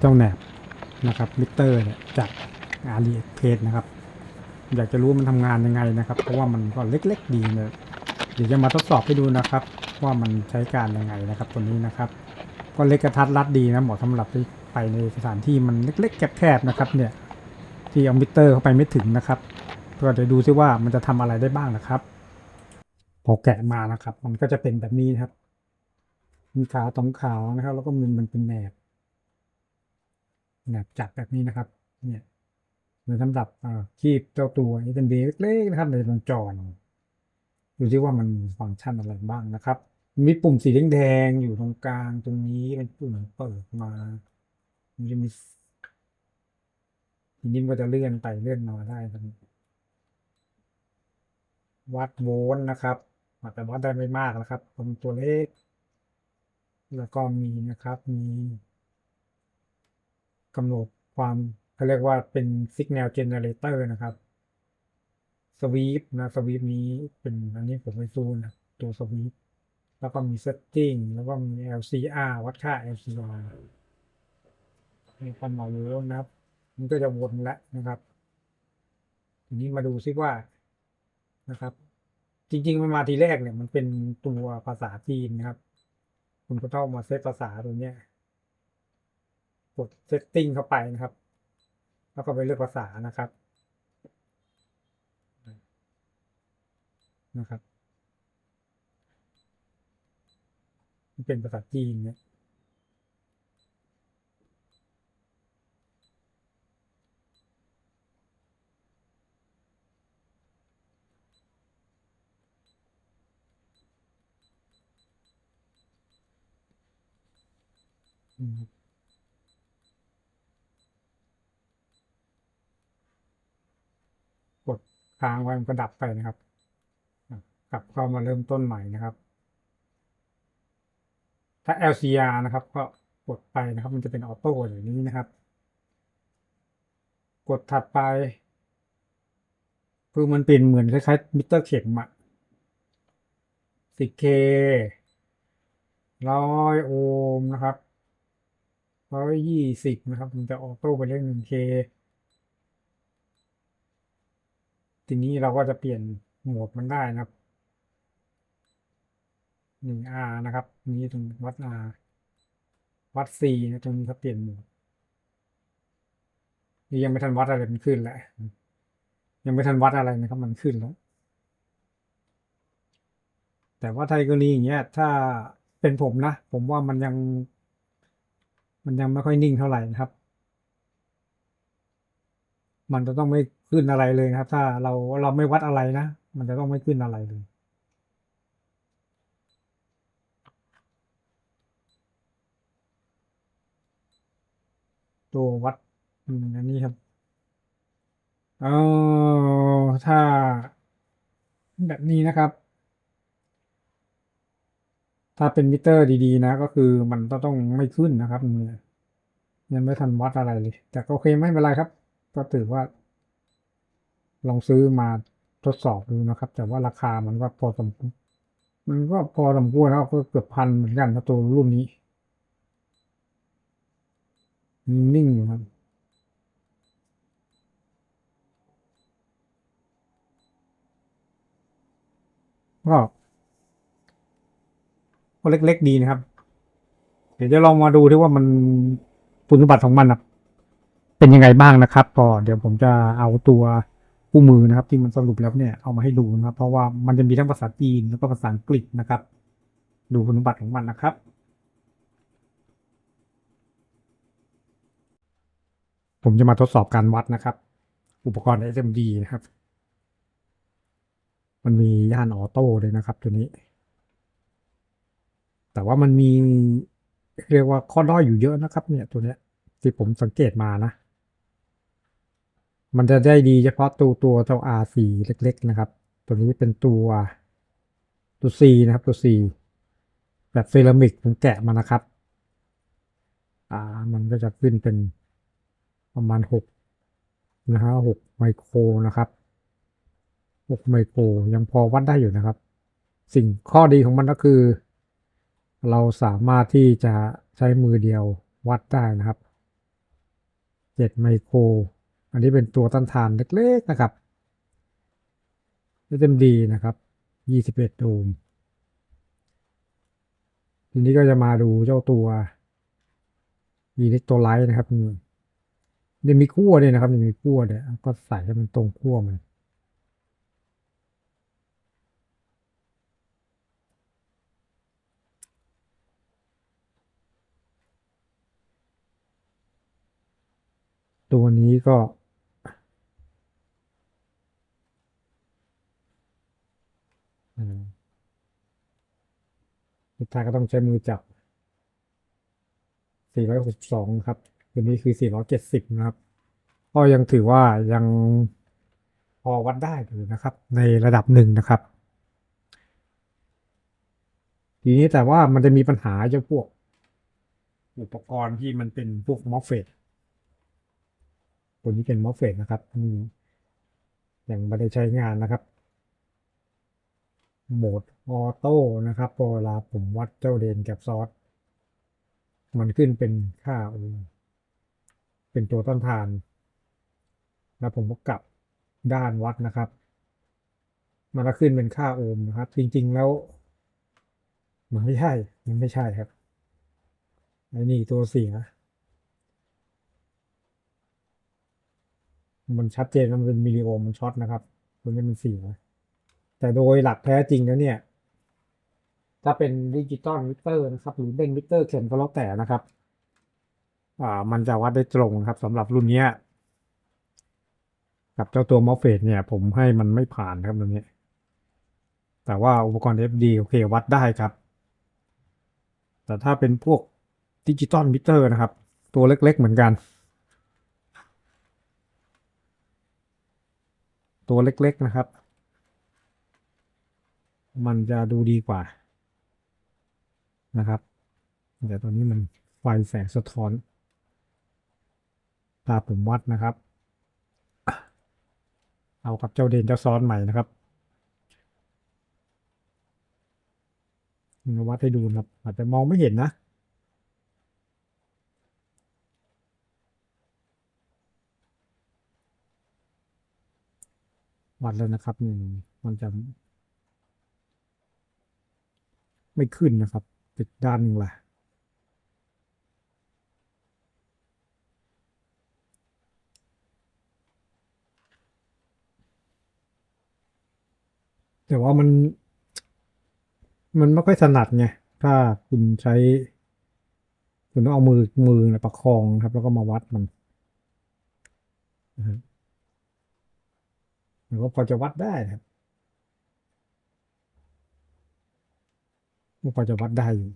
เจ้าแหนบนะครับมิเตอร์เนี่ยจากอาลีเพจนะครับอยากจะรู้มันทำงานยังไงนะครับ เพราะว่ามันก็เล็กๆดีเลยเดี๋ยวจะมาทดสอบให้ดูนะครับ ว่ามันใช้การยังไงนะครับตัวนี้นะครับ ก็เล็กกระทัดรัดดีนะเหมาะสำหรับที่ไปในสถานที่มันเล็กๆแคบๆนะครับเนี่ยที่เอามิเตอร์เข้าไปไม่ถึงนะครับก็เดี๋ยวดูซิว่ามันจะทำอะไรได้บ้างนะครับ พอแกะมานะครับ มันก็จะเป็นแบบนี้นะครับ มีขาตรงขาวนะครับ แล้วก็มันเป็นแหนบ แหนบจับแบบนี้นะครับ เนี่ยเหมือนสำหรับคีบเจ้าตัว SMD เล็กๆนะครับในวงจรดูซิว่ามันฟังก์ชันอะไรบ้างนะครับ มีปุ่มสีแดงๆอยู่ตรงกลางตรงนี้เป็นปุ่มเปิดมา มันจะมีทีนี้มก็จะเลื่อนไปเลื่อนมาได้ตรงนี้วัดโวลต์นะครับแต่วัดได้ไม่มากนะครับตรงตัวเลข แล้วก็มีนะครับมี กำหนดความเขาเรียกว่าเป็น signal generator นะครับสวีปนะสวีปนี้เป็นอันนี้ผมไม่ซูนะตัวสวีปแล้วก็มี setting แล้วก็มี LCR วัดค่า LCR มีความหมายรู้นะครับ มันก็จะวนแล้วนะครับ ทีนี้มาดูซิว่านะครับ จริง ๆ มันมาทีแรกเนี่ย มันเป็นตัวภาษาจีนนะครับ คุณก็ต้องมาเซตภาษาตรงเนี้ย กดเซตติ้งเข้าไปนะครับ แล้วก็ไปเลือกภาษานะครับนะครับมันเป็นภาษาจีนเนี่ย อืมกด ค้างไว้มันก็ดับไปนะครับ กลับเข้ามาเริ่มต้นใหม่นะครับ ถ้า LCR นะครับ ก็กดไปนะครับ มันจะเป็นออโต้อย่างนี้นะครับ กดถัดไปคือมันเป็นเหมือนคล้ายๆมิเตอร์เข็มอะ 10K ร้อยโอห์มนะครับร้อยยี่สิบนะครับ มันจะออโต้ไปเลขหนึ่งเค ทีนี้เราก็จะเปลี่ยนโหมดมันได้นะครับหนึ่ง R นะครับนี้ตรงวัด R วัด C นะตรงนี้เขาเปลี่ยนโหมดนี่ยังไม่ทันวัดอะไรมันขึ้นแหละ ยังไม่ทันวัดอะไรนะครับมันขึ้นแล้ว แต่ว่าไทยกรณีอย่างเงี้ย ถ้าเป็นผมนะ ผมว่ามันยัง มันยังไม่ค่อยนิ่งเท่าไหร่นะครับ มันจะต้องไม่ ขึ้นอะไรเลยนะครับ ถ้าเราเราไม่วัดอะไรนะ มันจะต้องไม่ขึ้นอะไรเลยตัววัดอันนี้ครับเออถ้าแบบนี้นะครับ ถ้าเป็นมิเตอร์ดีๆ นะ ก็คือมันต้องต้องไม่ขึ้นนะครับเนี่ยยังไม่ทันวัดอะไรเลย แต่ก็โอเคไม่เป็นไรครับ ก็ถือว่า ลองซื้อมาทดสอบดูนะครับ แต่ว่าราคามันก็พอสมควรมันก็พอสมควรแล้วก็เกือบพันเหมือนกันนะตัวรุ่นนี้นิ่งๆอยู่ครับก็ก็เล็ก ๆ ดีนะครับ เดี๋ยวจะลองมาดูที่ว่ามันคุณสมบัติของมันนะเป็นยังไงบ้างนะครับ ก็เดี๋ยวผมจะเอาตัว คู่มือนะครับ ที่มันสรุปแล้วเนี่ยเอามาให้ดูนะครับเพราะว่ามันจะมีทั้งภาษาจีนแล้วก็ภาษาอังกฤษนะครับ ดูคุณสมบัติของมันนะครับ ผมจะมาทดสอบการวัดนะครับ อุปกรณ์ SMD นะครับ มันมีย่านออโต้เลยนะครับตัวนี้ แต่ว่ามันมีเรียกว่าข้อด้อยอยู่เยอะนะครับ เนี่ยตัวเนี้ยที่ผมสังเกตมานะ มันจะได้ดีเฉพาะตัวตัวเจ้า R4 เล็ก ๆ นะครับ ตัวนี้เป็นตัวตัว C นะครับตัว C แบบเซรามิกผมแกะมานะครับ อ่า มันก็จะขึ้นเป็นประมาณหกนะฮะหกไมโครนะครับหกไมโครยังพอวัดได้อยู่นะครับ สิ่งข้อดีของมันก็คือ เราสามารถที่จะใช้มือเดียววัดได้นะครับเจ็ดไมโคร อันนี้เป็นตัวต้านทานเล็กๆนะครับ SMD นะครับยี่สิบเอ็ดโอห์มทีนี้ก็จะมาดูเจ้าตัวอีเล็กโทรไลท์นะครับเนี่ยมีขั้วเนี่ยนะครับมีขั้วเนี่ยก็ใส่ให้มันตรงขั้วมันตัวนี้ก็อืม สุดท้ายก็ต้องใช้มือจับ 462 ครับตัวนี้คือ 470 นะครับ ก็ยังถือว่ายังพอวัดได้อยู่นะครับ ในระดับหนึ่งนะครับ ทีนี้แต่ว่ามันจะมีปัญหาเจ้าพวก อุปกรณ์ที่มันเป็นพวกมอฟเฟตตัวนี้เป็นมอฟเฟตนะครับนี่ยังไม่ได้ใช้งานนะครับ โหมดออโต้นะครับพอเวลาผมวัดเจ้าเดนกับซอสมันขึ้นเป็นค่าโอห์มเป็นตัวต้านทาน แล้วผมก็กลับด้านวัดนะครับ มันก็ขึ้นเป็นค่าโอห์มนะครับ จริงๆแล้ว มันไม่ใช่ มันไม่ใช่ครับไอ้นี่ตัวเสียมันชัดเจนมันเป็นมิลลิโอห์มมันช็อตนะครับ ตัวนี้มันเสีย แต่โดยหลักแท้จริงแล้วเนี่ย ถ้าเป็นดิจิตอลมิเตอร์นะครับ หรือเป็นมิเตอร์เข็มก็แล้วแต่นะครับ อ่า มันจะวัดได้ตรงครับสำหรับรุ่นเนี้ยกับเจ้าตัวมอฟเฟตเนี่ย ผมให้มันไม่ผ่านครับตัวนี้ แต่ว่าอุปกรณ์ FD โอเควัดได้ครับ แต่ถ้าเป็นพวกดิจิตอลมิเตอร์นะครับ ตัวเล็กๆเหมือนกัน ตัวเล็กๆนะครับ มันจะดูดีกว่านะครับ แต่ตัวนี้มันไฟแสงสะท้อน ตาผมวัดนะครับ เอากับเจ้าเดนเจ้าซ้อนใหม่นะครับมาวัดให้ดูนะครับ อาจจะมองไม่เห็นนะ วัดแล้วนะครับนี่มันจะ ไม่ขึ้นนะครับติดด้านนึงแหละแต่ว่ามัน มันไม่ค่อยถนัดไง ถ้าคุณใช้ คุณต้องเอามือมือนะประคองครับ แล้วก็มาวัดมันนะครับมันก็พอจะวัดได้นะครับ มันพอจะวัดได้อยู่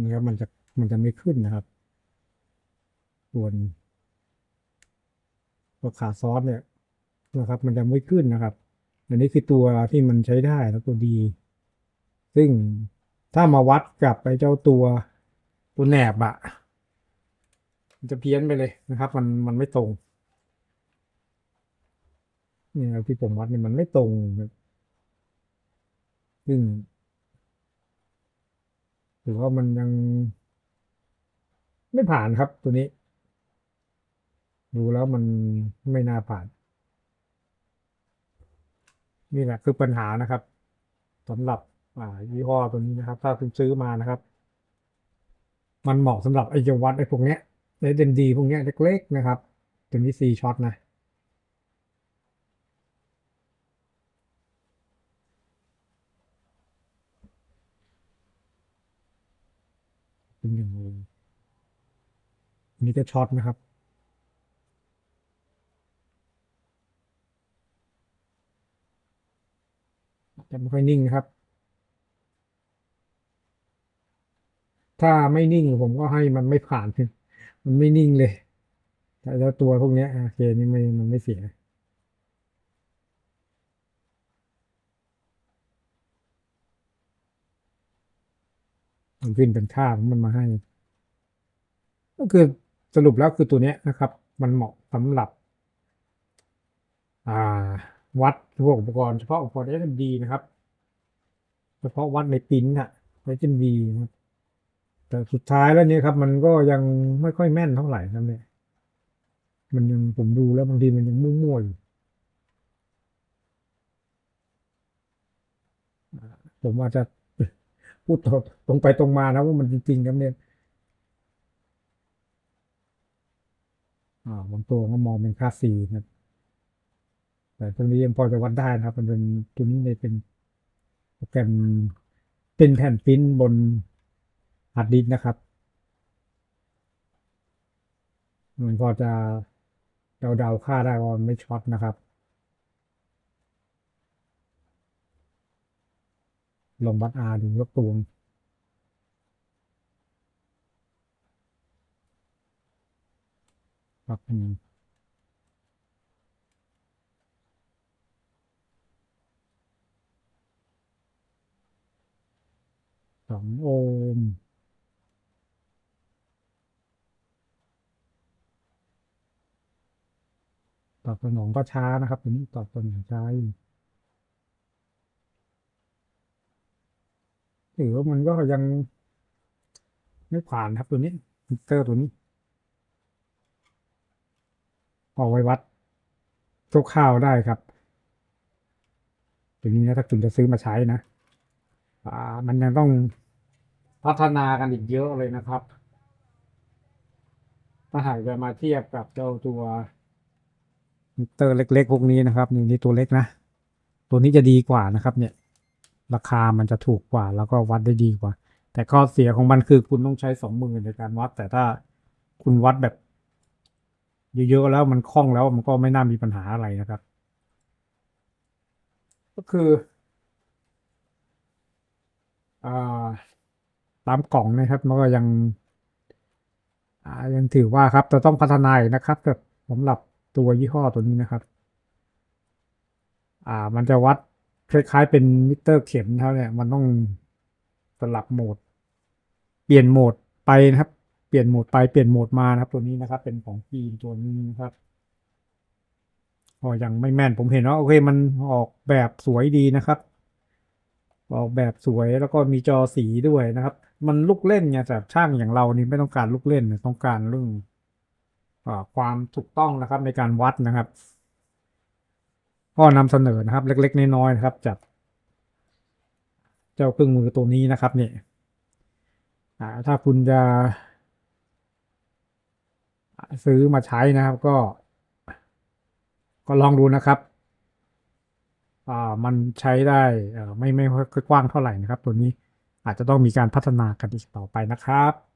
นี่ครับมันจะมันจะไม่ขึ้นนะครับ ส่วนตัวขาซอสเนี่ยนะครับ มันจะไม่ขึ้นนะครับ อันนี้คือตัวที่มันใช้ได้แล้วตัวดี ซึ่งถ้ามาวัดกับไอ้เจ้าตัวตัวแหนบอะ มันจะเพี้ยนไปเลยนะครับ มันมันไม่ตรงนี่ครับที่ผมวัดเนี่ยมันไม่ตรงซึ่งหรือว่ามันยังไม่ผ่านครับตัวนี้ ดูแล้วมันไม่น่าผ่าน นี่แหละคือปัญหานะครับสำหรับอ่ายี่ห้อตัวนี้นะครับ ถ้าคุณซื้อมานะครับ มันเหมาะสำหรับไอ้จะวัดไอ้พวกเนี้ย ไอ้เดนดีพวกนี้เล็กๆนะครับตัวนี้ซีช็อตนะเป็นอย่างนี้อันนี้ก็ช็อตนะครับจะไม่ค่อยนิ่งนะครับ ถ้าไม่นิ่งผมก็ให้มันไม่ผ่าน มันไม่นิ่งเลยแต่แล้วตัวพวกนี้โอเคนี่ไม่มันไม่เสียมันขึ้นเป็นค่าของมันมาให้ ก็คือสรุปแล้วคือตัวเนี้ยนะครับ มันเหมาะสำหรับอ่าวัดพวกอุปกรณ์เฉพาะอุปกรณ์ SMD นะครับ เฉพาะวัดในปิ้นอะ SMD นะครับ แต่สุดท้ายแล้วเนี่ยครับ มันก็ยังไม่ค่อยแม่นเท่าไหร่ครับเนี่ย มันยังผมดูแล้วบางทีมันยังมั่วๆอยู่ผมอาจจะพูดตรงไปตรงมานะว่ามันจริงๆครับเนี่ยอ่าบางตัวก็มองเป็นค่า C นะแต่ตัวนี้ยังพอจะวัดได้นะครับ มันเป็นตัวนี้เนี่ยเป็นโปรแกรมเป็นแผ่นปริ้นบน ฮาร์ดดิสก์นะครับ มันพอจะเดาๆค่าได้ว่ามันไม่ช็อตนะครับ ลงวัด R ดูยกตัวงครับอืมสองโอห์ม อบสนองก็ช้านะครับตัวนี้ตอบสนองช้าอยู่ถือว่ามันก็ยังไม่ผ่านครับตัวนี้มิเตอร์ตัวนี้เอาไว้วัดคร่าวๆได้ครับตัวนี้นะถ้าคุณจะซื้อมาใช้นะอ่ามันยังต้องพัฒนากันอีกเยอะเลยนะครับ ถ้าหากจะมาเทียบกับเจ้าตัว มิเตอร์เล็ก ๆ พวกนี้นะครับนี่นี่ตัวเล็กนะ ตัวนี้จะดีกว่านะครับ เนี่ย ราคามันจะถูกกว่า แล้วก็วัดได้ดีกว่า แต่ข้อเสียของมันคือคุณต้องใช้สองมือในการวัด แต่ถ้าคุณวัดแบบเยอะๆแล้วมันคล่องแล้วมันก็ไม่น่ามีปัญหาอะไรนะครับ ก็คืออาตามกล่องนะครับมันก็ยังอ่ายังถือว่าครับจะต้องพัฒนาอีกนะครับแบบสำหรับ ตัวยี่ห้อตัวนี้นะครับ อ่า มันจะวัดคล้ายๆเป็นมิเตอร์เข็มเท่าเนี่ยมันต้องสลับโหมด เปลี่ยนโหมดไปนะครับ เปลี่ยนโหมดไปเปลี่ยนโหมดมานะครับ ตัวนี้นะครับ เป็นของจีนตัวนี้นะครับก็ยังไม่แม่นผมเห็นว่าโอเคมันออกแบบสวยดีนะครับ ออกแบบสวยแล้วก็มีจอสีด้วยนะครับ มันลูกเล่นไงแต่ช่างอย่างเรานี่ไม่ต้องการลูกเล่นต้องการเรื่อง ความถูกต้องนะครับในการวัดนะครับ ก็นำเสนอนะครับ เล็กๆน้อยๆนะครับจากเจ้าเครื่องมือตัวนี้นะครับเนี่ยถ้าคุณจะ ซื้อมาใช้นะครับก็ ก็ลองดูนะครับมันใช้ได้ไม่ไม่ค่อยกว้างเท่าไหร่นะครับ ตัวนี้อาจจะต้องมีการพัฒนากันอีกต่อไปนะครับ